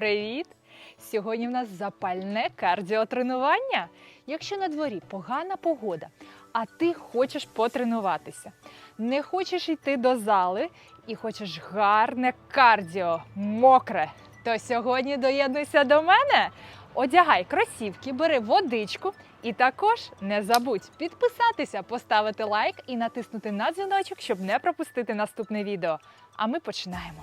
Привіт! Сьогодні в нас запальне кардіотренування. Якщо на дворі погана погода, а ти хочеш потренуватися, не хочеш йти до зали і хочеш гарне кардіо, мокре, то сьогодні доєднуйся до мене. Одягай кросівки, бери водичку і також не забудь підписатися, поставити лайк і натиснути на дзвіночок, щоб не пропустити наступне відео. А ми починаємо.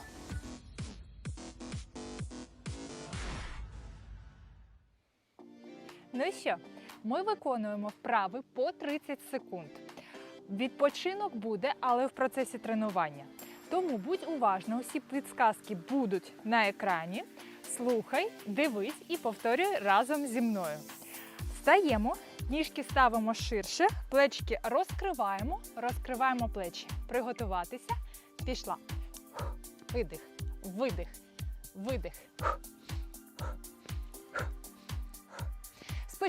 Ну і що, ми виконуємо вправи по 30 секунд. Відпочинок буде, але в процесі тренування. Тому будь уважна, усі підсказки будуть на екрані. Слухай, дивись і повторюй разом зі мною. Встаємо, ніжки ставимо ширше, плечики розкриваємо, розкриваємо плечі. Приготуватися. Пішла. Видих, видих, видих.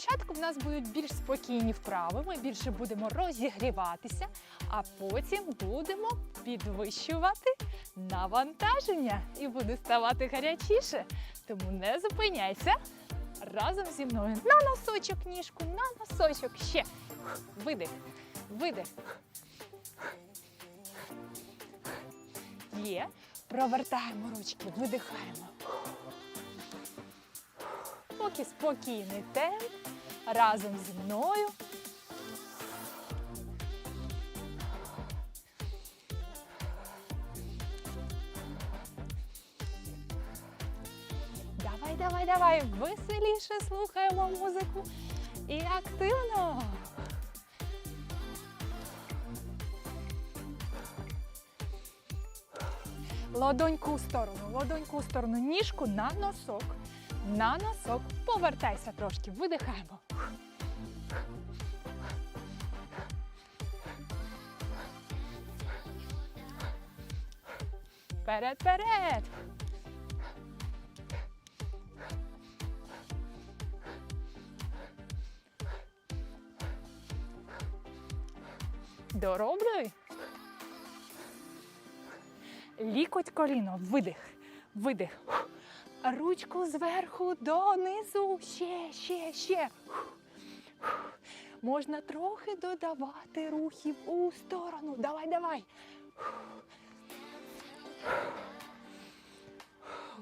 Спочатку в нас будуть більш спокійні вправи, ми більше будемо розігріватися, а потім будемо підвищувати навантаження і буде ставати гарячіше. Тому не зупиняйся разом зі мною. На носочок ніжку, на носочок. Ще. Видих, видих. Є. Провертаємо ручки, видихаємо. Поки спокійний темп разом зі мною. Давай, давай, давай, веселіше слухаємо музику і активно. Ладоньку у сторону, ладоньку у сторону, ніжку на носок. На носок. Повертайся трошки, видихаємо. Вперед, вперед. Дороблюй. Лікоть коліно, видих, видих. Ручку зверху донизу. Ще, ще, ще. Можна трохи додавати рухів у сторону. Давай, давай.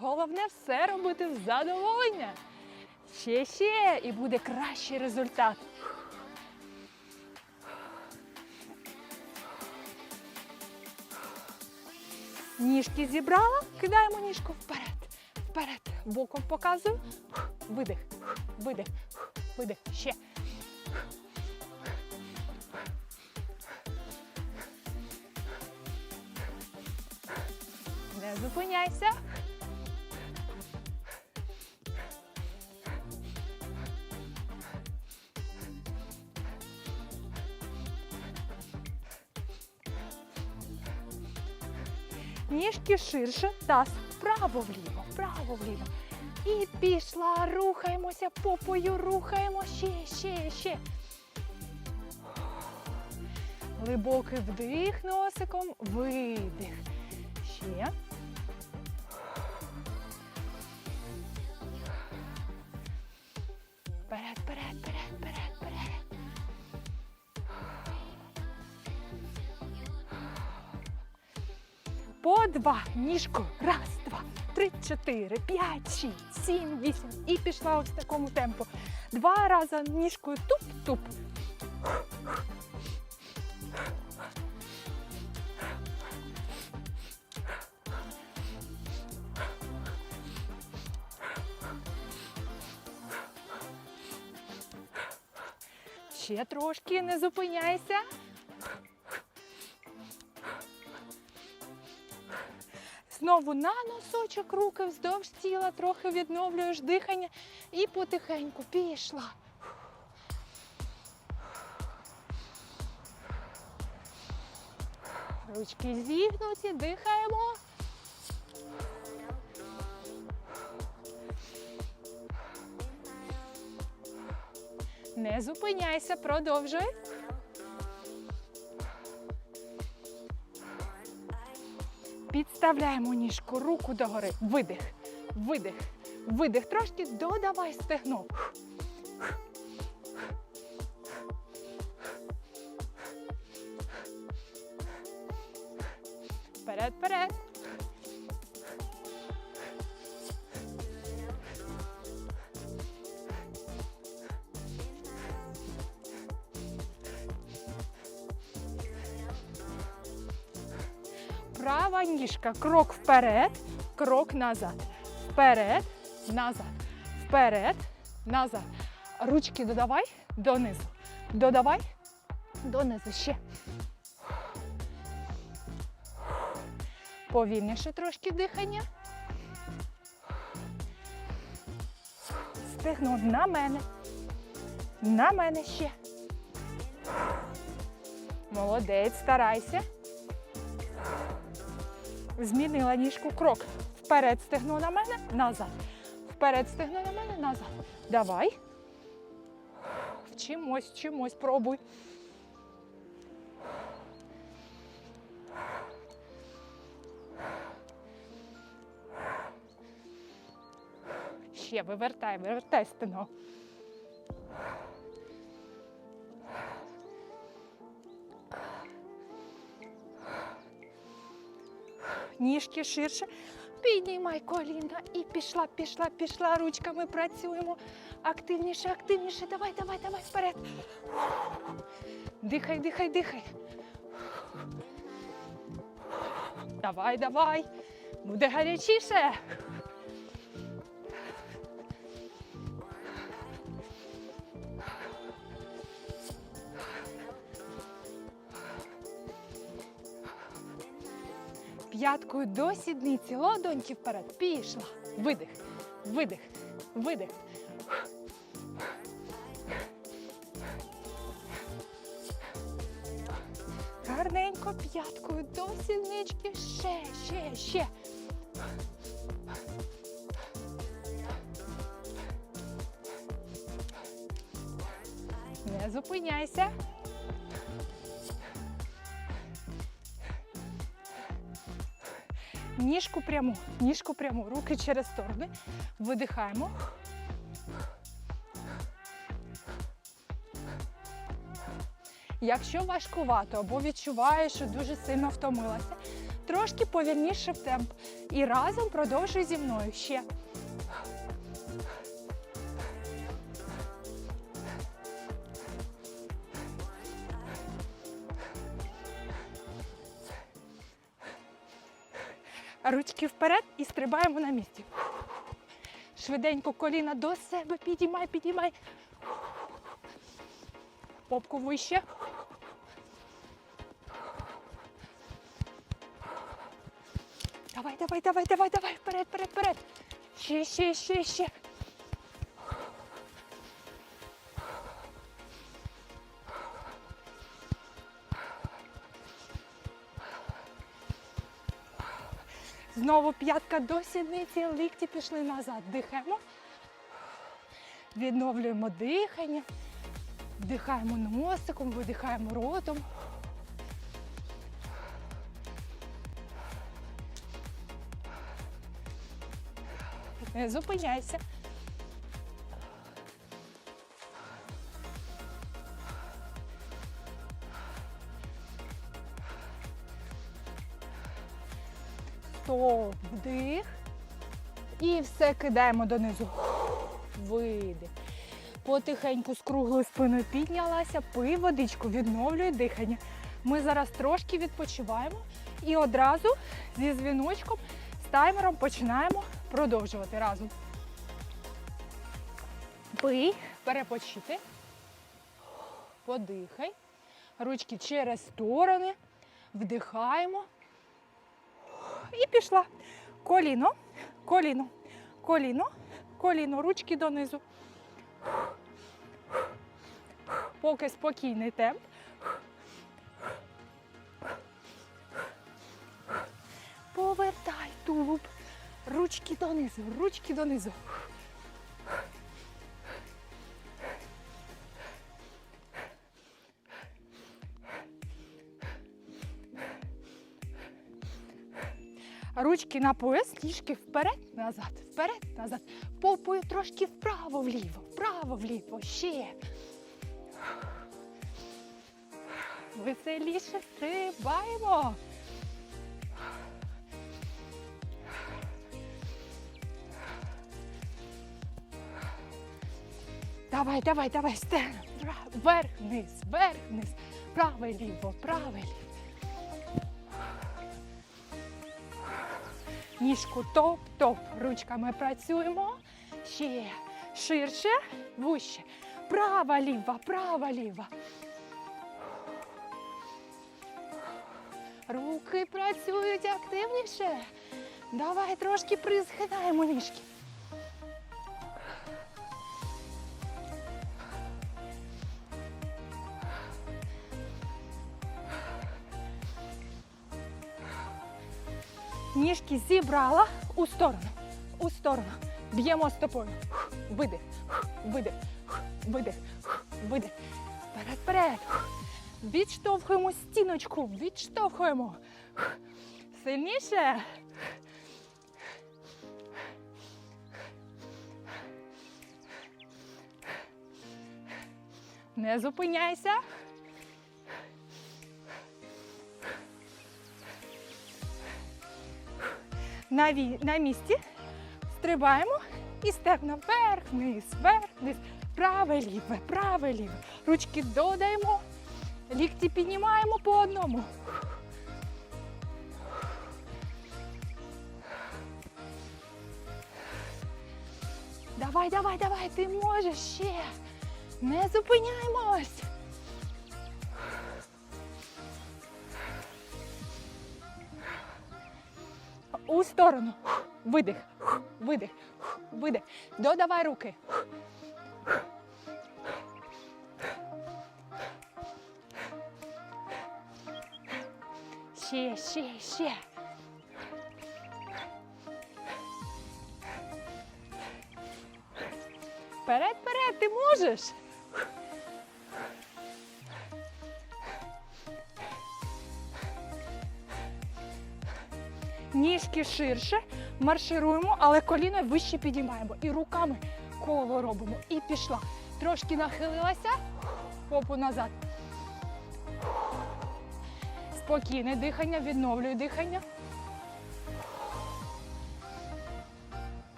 Головне все робити в задоволення. Ще, ще, і буде кращий результат. Ніжки зібрала, кидаємо ніжку вперед. Вперед. Боком показую. Видих, видих, видих. Ще. Не зупиняйся. Ніжки ширше, таз вправо-вліво, вправо-вліво. І пішла, рухаємося попою, рухаємо ще, ще, ще. Глибокий вдих носиком, видих. Ще. Вперед, вперед, вперед, вперед, вперед. По два. Ніжку. Раз, два, три, чотири, п'ять, шість, сім, вісім. І пішла ось в такому темпу. Два рази ніжкою туп-туп. Трошки не зупиняйся. Знову на носочок руки вздовж тіла, трохи відновлюєш дихання і потихеньку пішла. Ручки зігнуті, дихаємо. Не зупиняйся, продовжуй. Підставляємо ніжку, руку догори. Видих, видих, Видих трошки, додавай стегно. Вперед, Ніжка. Крок вперед, крок назад. Вперед, назад. Вперед, назад. Ручки додавай донизу. Додавай донизу. Ще. Повільніше трошки дихання. Стегно на мене. На мене ще. Молодець, старайся. Змінила ніжку крок. Вперед стегно на мене, назад. Вперед стегно на мене, назад. Давай. Вчимось, вчимось, пробуй. Ще вивертай, вивертай стегно. Ніжки ширше. Піднімай коліна і пішла, пішла, пішла. Ручками працюємо. Активніше, активніше. Давай, давай, давай вперед. Дихай, дихай, дихай. Давай, давай. Буде гарячіше. П'яткою до сідниці, ладоньки вперед. Пішла. Видих, видих, видих. Гарненько п'яткою до сіднички. Ще, ще, ще. Не зупиняйся. Ніжку пряму, ніжку пряму, руки через сторони. Видихаємо. Якщо важкувато або відчуваєш, що дуже сильно втомилася, трошки повільніше в темп. І разом продовжуй зі мною ще. Ручки вперед і стрибаємо на місці. Швиденько коліна до себе підіймай, підіймай. Попку вище. Давай, давай, давай, давай, давай, вперед, вперед, вперед. Ще, ще, ще, ще. Знову п'ятка до сідниці, лікті пішли назад. Дихаємо. Відновлюємо дихання. Вдихаємо носиком, видихаємо ротом. Не зупиняйся. Все кидаємо донизу. Видих. Потихеньку з круглою спиною піднялася, пий водичку, відновлюй дихання. Ми зараз трошки відпочиваємо і одразу зі дзвіночком, з таймером починаємо продовжувати разом. Пий, перепочити. Подихай. Ручки через сторони. Вдихаємо. І пішла. Коліно, коліно, коліно, коліно, ручки донизу. Поки спокійний темп. Повертай тулуб. Ручки донизу, ручки донизу. Ручки на пояс, ніжки вперед, назад, вперед, назад. Попою трошки вправо, вліво, вправо, вліво. Ще. Веселіше стрибаємо. Давай, давай, давай, стегна. Вра- Вверх, вниз, вверх, вниз. Праве, ліво, праве, ліво. Ніжку топ-топ. Ручками працюємо. Ще ширше, вище. Права, ліва, права, ліва. Руки працюють активніше. Давай трошки призгинаємо ніжки. Ніжки зібрала у сторону, у сторону. Б'ємо стопою. Видих, видих, видих, видих. Вперед, вперед. Відштовхуємо стіночку, відштовхуємо. Сильніше. Не зупиняйся. На, місці стрибаємо і стегна вверх, вниз, вверх, вниз. Праве, ліве, праве, ліве. Ручки додаємо, лікті піднімаємо по одному. Давай, давай, давай, ти можеш ще. Не зупиняємось. У сторону. Видих, видих, видих. Додавай руки. Ще, ще, ще. Вперед, вперед, ти можеш. Ніжки ширше, маршируємо, але коліно вище підіймаємо. І руками коло робимо. І пішла. Трошки нахилилася, попу назад. Спокійне дихання, відновлюю дихання.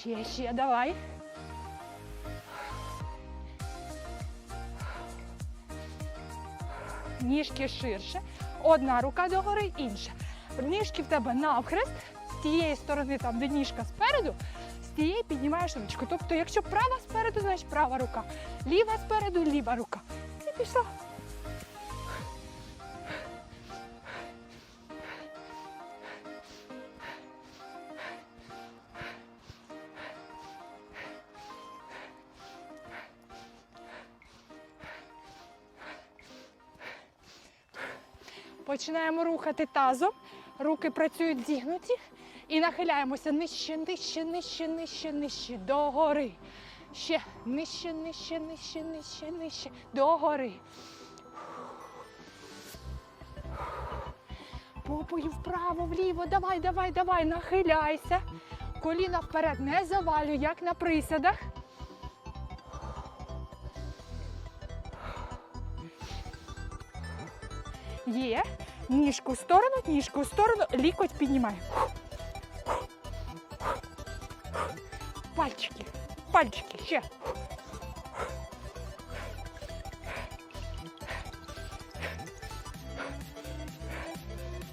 Ще, ще, давай. Ніжки ширше. Одна рука догори, інша. Ніжки в тебе навхрест. З тієї сторони, там, де ніжка спереду, з тієї піднімаєш ручку. Тобто, якщо права спереду, значить права рука. Ліва спереду, ліва рука. І пішла. Починаємо рухати тазом. Руки працюють зігнуті. І нахиляємося нижче, нижче, нижче, нижче, нижче. Догори. Ще нижче, нижче, нижче, нижче, нижче. Догори. Попою вправо, вліво. Давай, давай, давай. Нахиляйся. Коліна вперед не завалюй, як на присядах. Є. Ніжку в сторону, ніжку в сторону, лікоть піднімай. Пальчики, пальчики, ще.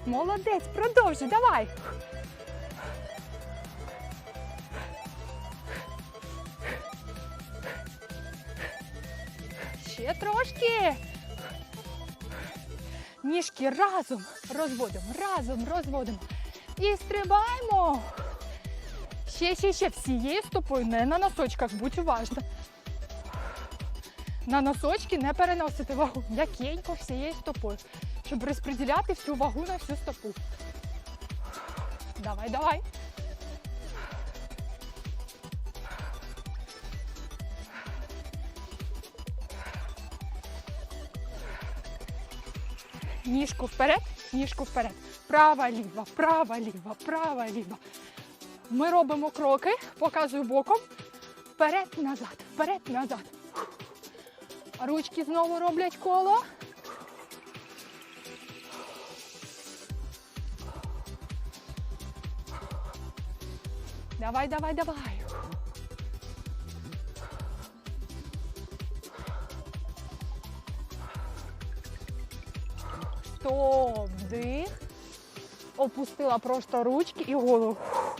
Молодець, продовжуй, давай. Ніжки разом розводимо, разом розводимо. І стрибаємо. Ще, ще, ще всією стопою, не на носочках, будь уважна. На носочки не переносити вагу. М'якенько всією стопою, щоб розподіляти всю вагу на всю стопу. Давай, давай. Ніжку вперед, ніжку вперед. Права, ліва, права, ліва, права, ліва. Ми робимо кроки, показую боком. Вперед, назад, вперед, назад. Ручки знову роблять коло. Давай, давай, давай. Опустила просто ручки і голову.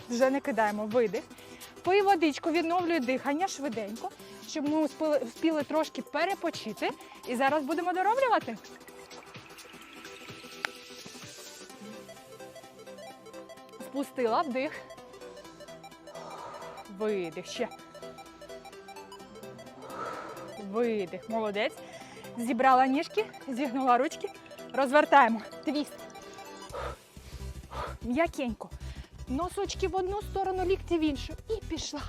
Вже не кидаємо видих. Пий водичку, відновлюй дихання швиденько, щоб ми успіли, вспіли трошки перепочити. І зараз будемо дороблювати. Спустила вдих. Видих ще. Видих. Молодець. Зібрала ніжки, зігнула ручки. Розвертаємо. Твіст. М'якенько. Носочки в одну сторону, лікті в іншу. І пішла.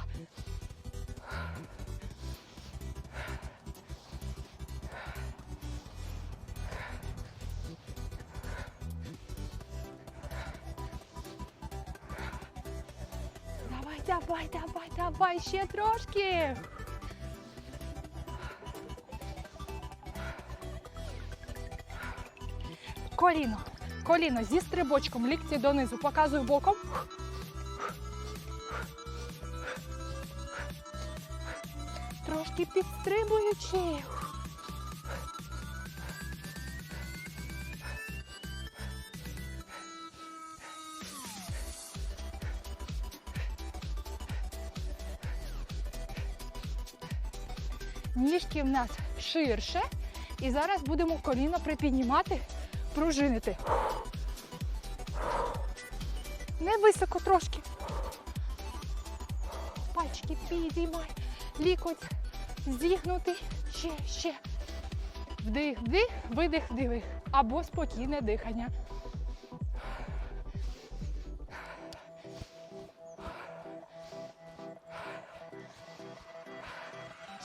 Давай, давай, давай, давай, ще трошки. Коліно. Коліно зі стрибочком, лікті донизу. Показую боком. Трошки підстрибуючи. Ніжки в нас ширше. І зараз будемо коліно припіднімати, пружинити. Не високо трошки. Пальчики підіймай. Лікоть зігнутий. Ще, ще. Вдих, вдих, видих, вдих. Або спокійне дихання.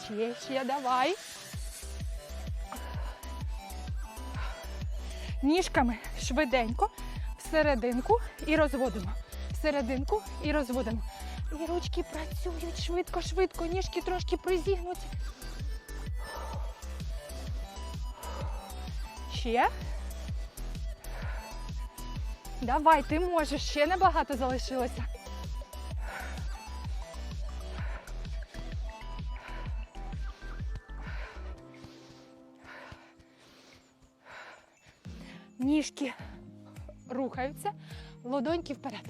Ще, ще, давай. Ніжками швиденько всерединку і розводимо. Всерединку і розводимо. І ручки працюють швидко, швидко, ніжки трошки призігнуті. Ще. Давай, ти можеш, ще небагато залишилося. Ніжки рухаються, ладоньки вперед.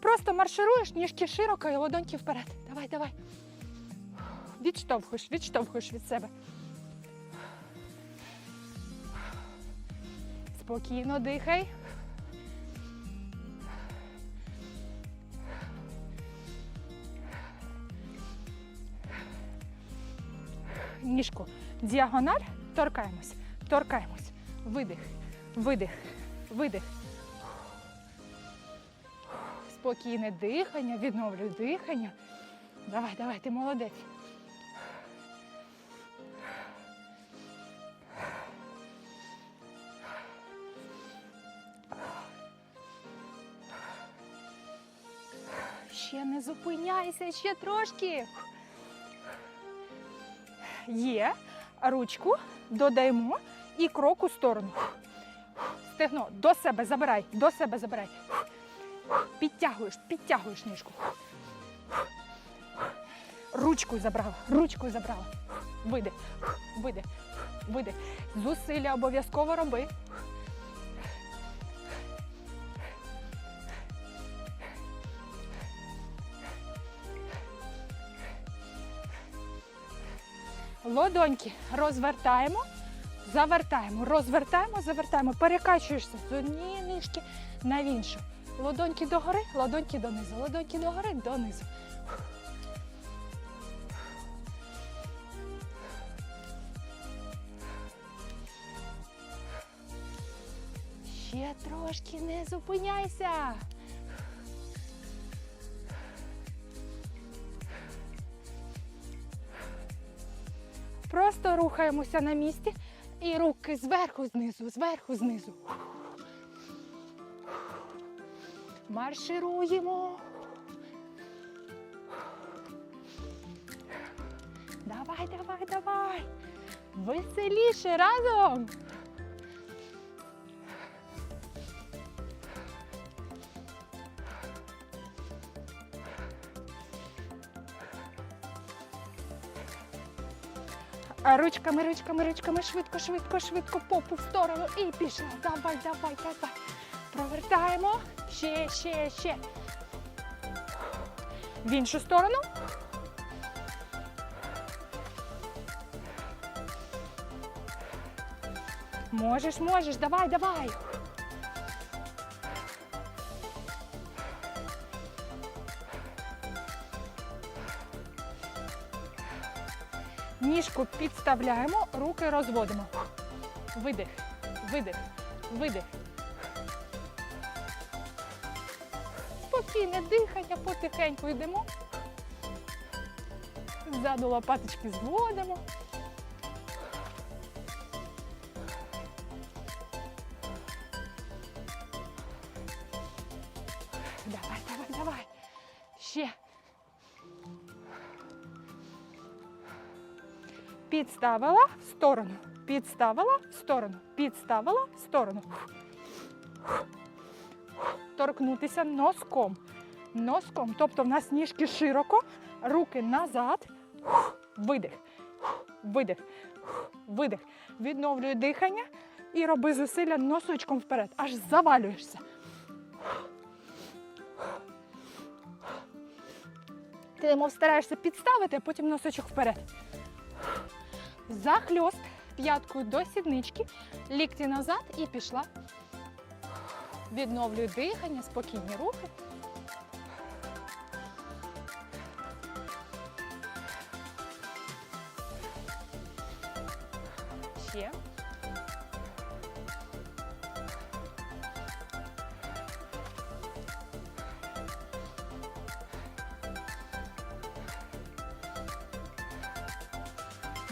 Просто маршируєш, ніжки широко і ладоньки вперед. Давай, давай. Відштовхуєш, відштовхуєш від себе. Спокійно дихай. Ніжку діагональ, торкаємось, торкаємось. Видих, видих, видих. Спокійне дихання, відновлюй дихання. Давай, давай, ти молодець. Ще не зупиняйся, ще трошки. Є. Ручку додаємо і крок у сторону. Стегно до себе забирай, до себе забирай. Підтягуєш, підтягуєш ніжку. Ручку забрала, ручку забрала. Види, види, види. Зусилля обов'язково роби. Лодоньки розвертаємо, завертаємо, розвертаємо, завертаємо. Перекачуєшся з однієї нижки на іншу. Ладоньки догори, ладоньки донизу, ладоньки догори, донизу. Ще трошки не зупиняйся. Просто рухаємося на місці і руки зверху, знизу, зверху, знизу. Маршируємо. Давай, давай, давай. Веселіше разом. Ручками, ручками, ручками, швидко, швидко, швидко, попу в сторону і пішла. Давай, давай, давай. Провертаємо. Ще, ще, ще. В іншу сторону. Можеш, можеш, давай, давай. Підставляємо, руки розводимо. Видих, видих, видих. Спокійне дихання, потихеньку йдемо. Ззаду лопаточки зводимо. Давай, давай, давай. Ще. Підставила в сторону. Підставила в сторону. Підставила в сторону. Торкнутися носком. Носком. Тобто в нас ніжки широко, руки назад. Видих. Видих. Видих. Відновлюю дихання і роби зусилля носочком вперед. Аж завалюєшся. Ти мов стараєшся підставити, а потім носочок вперед. Захльост п'яткою до сіднички, лікті назад і пішла. Відновлюю дихання, спокійні рухи.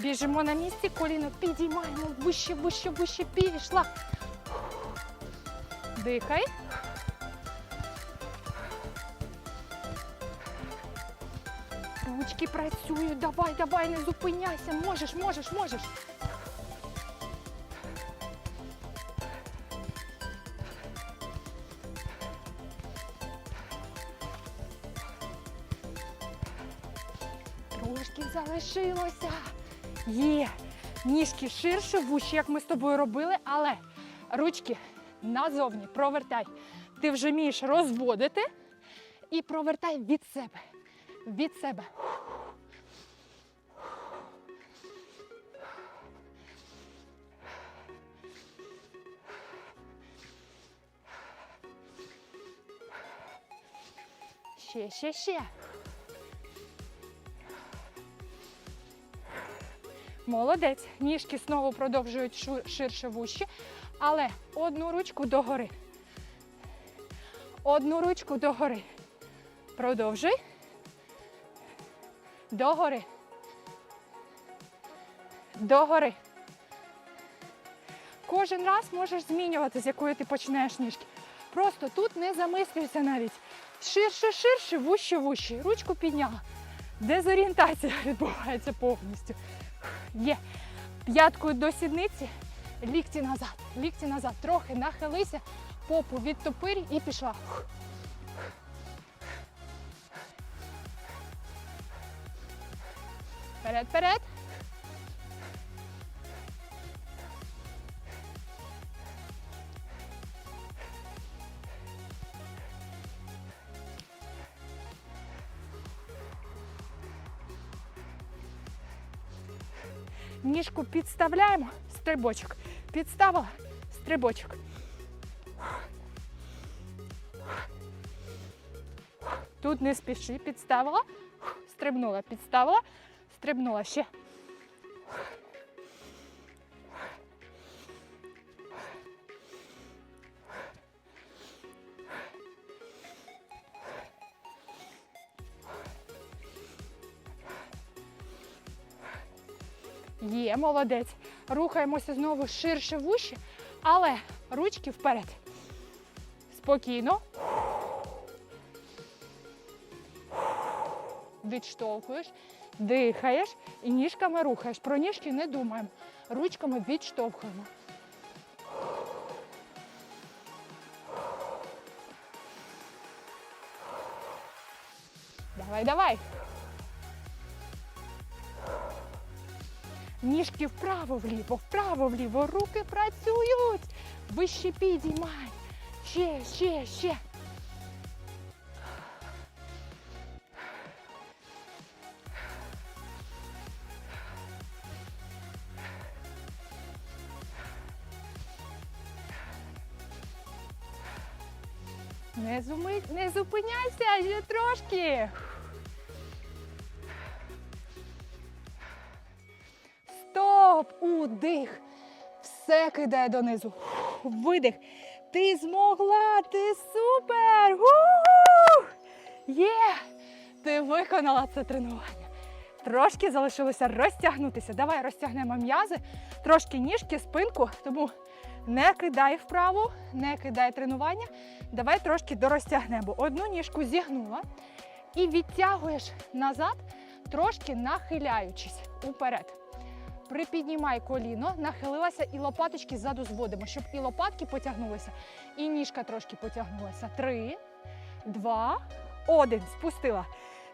Біжимо на місці, коліно підіймаємо вище, вище, вище, пішла. Дихай. Ручки працюють, давай, давай, не зупиняйся, можеш, можеш, можеш. Ніжки ширше, вущі, як ми з тобою робили, але ручки назовні провертай. Ти вже вмієш розводити і провертай від себе. Від себе. Ще, ще, ще. Молодець. Ніжки знову продовжують ширше вущі, але одну ручку догори. Одну ручку догори. Продовжуй. Догори. Догори. Кожен раз можеш змінювати, з якої ти починаєш ніжки. Просто тут не замислюйся навіть. Ширше, ширше, вуще, вуще. Ручку підняла. Дезорієнтація відбувається повністю. Є. П'яткою до сідниці, лікті назад, лікті назад. Трохи нахилися, попу відтопирі і пішла. Вперед, вперед. Підставляємо, стрибочок. Підставила, стрибочок. Тут не спіши, підставила, стрибнула, підставила, стрибнула ще. Молодець. Рухаємося знову ширше вуші, але ручки вперед. Спокійно. Відштовхуєш, дихаєш і ніжками рухаєш. Про ніжки не думаємо. Ручками відштовхуємо. Давай, давай. Ніжки вправо-вліво, вправо-вліво, руки працюють. Вище підіймай. Ще, ще, ще. Не, зупиняйся, ще трошки. Стоп! Удих. Все кидає донизу. Видих. Ти змогла! Ти супер! Є! Ти виконала це тренування. Трошки залишилося розтягнутися. Давай розтягнемо м'язи, трошки ніжки, спинку. Тому не кидай вправо, не кидай тренування. Давай трошки дорозтягнемо. Одну ніжку зігнула і відтягуєш назад, трошки нахиляючись уперед. Припіднімай коліно, нахилилася і лопаточки ззаду зводимо, щоб і лопатки потягнулися, і ніжка трошки потягнулася. Три, два, один. Спустила.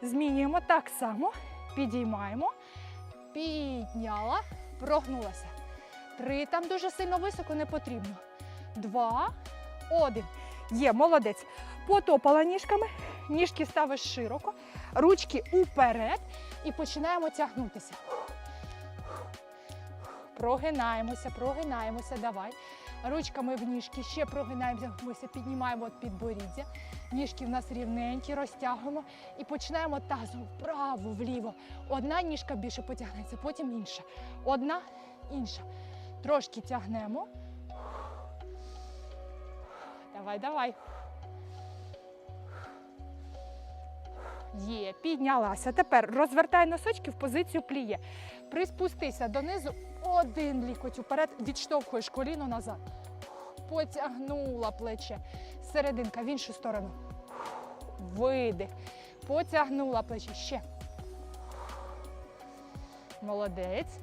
Змінюємо так само. Підіймаємо. Підняла, прогнулася. Три. Там дуже сильно високо не потрібно. Два, один. Є, молодець. Потопала ніжками, ніжки ставиш широко, ручки уперед і починаємо тягнутися. Прогинаємося, прогинаємося, давай. Ручками в ніжки, ще прогинаємося, піднімаємо от підборіддя. Ніжки в нас рівненькі, розтягуємо і починаємо тазом вправо, вліво. Одна ніжка більше потягнеться, потім інша. Одна, інша. Трошки тягнемо. Давай, давай. Є, піднялася. Тепер розвертай носочки в позицію пліє. Приспустися донизу, один лікоть уперед, відштовхуєш коліно назад. Потягнула плече. Серединка в іншу сторону. Видих. Потягнула плече. Ще. Молодець.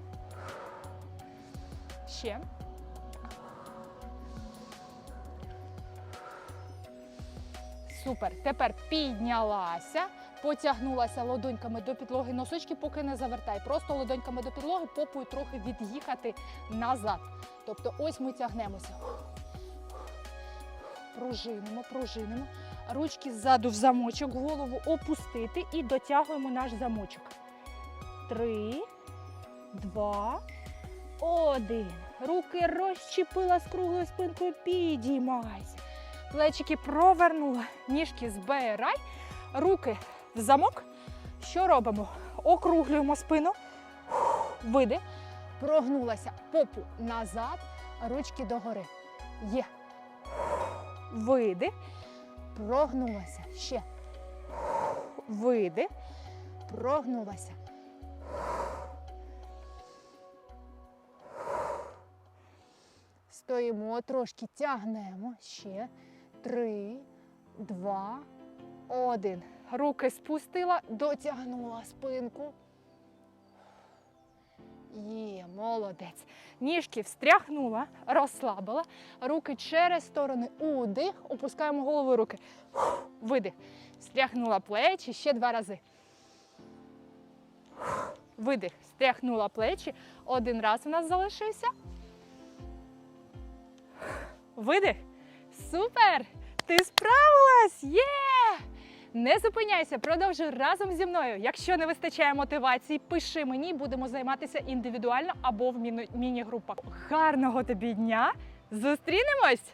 Ще. Супер. Тепер піднялася, потягнулася ладоньками до підлоги. Носочки поки не завертай. Просто ладоньками до підлоги, попою трохи від'їхати назад. Тобто ось ми тягнемося. Пружинимо, пружинимо. Ручки ззаду в замочок, голову опустити і дотягуємо наш замочок. Три, два, один. Руки розчепила з круглою спинкою. Підіймайся. Плечики провернула, ніжки збирай, руки в замок. Що робимо? Округлюємо спину, види, прогнулася попу назад, ручки догори. Є. Види, прогнулася. Ще. Види, прогнулася. Стоїмо, трошки тягнемо. Ще. Три, два, один. Руки спустила, дотягнула спинку. Є, молодець. Ніжки встряхнула, розслабила. Руки через сторони. Удих. Опускаємо голову руки. Видих. Встряхнула плечі ще два рази. Видих. Встряхнула плечі. Один раз у нас залишився. Видих. Супер! Ти справилась! Є! Не зупиняйся, продовжуй разом зі мною. Якщо не вистачає мотивації, пиши мені, будемо займатися індивідуально або в міні- міні-групах. Гарного тобі дня! Зустрінемось!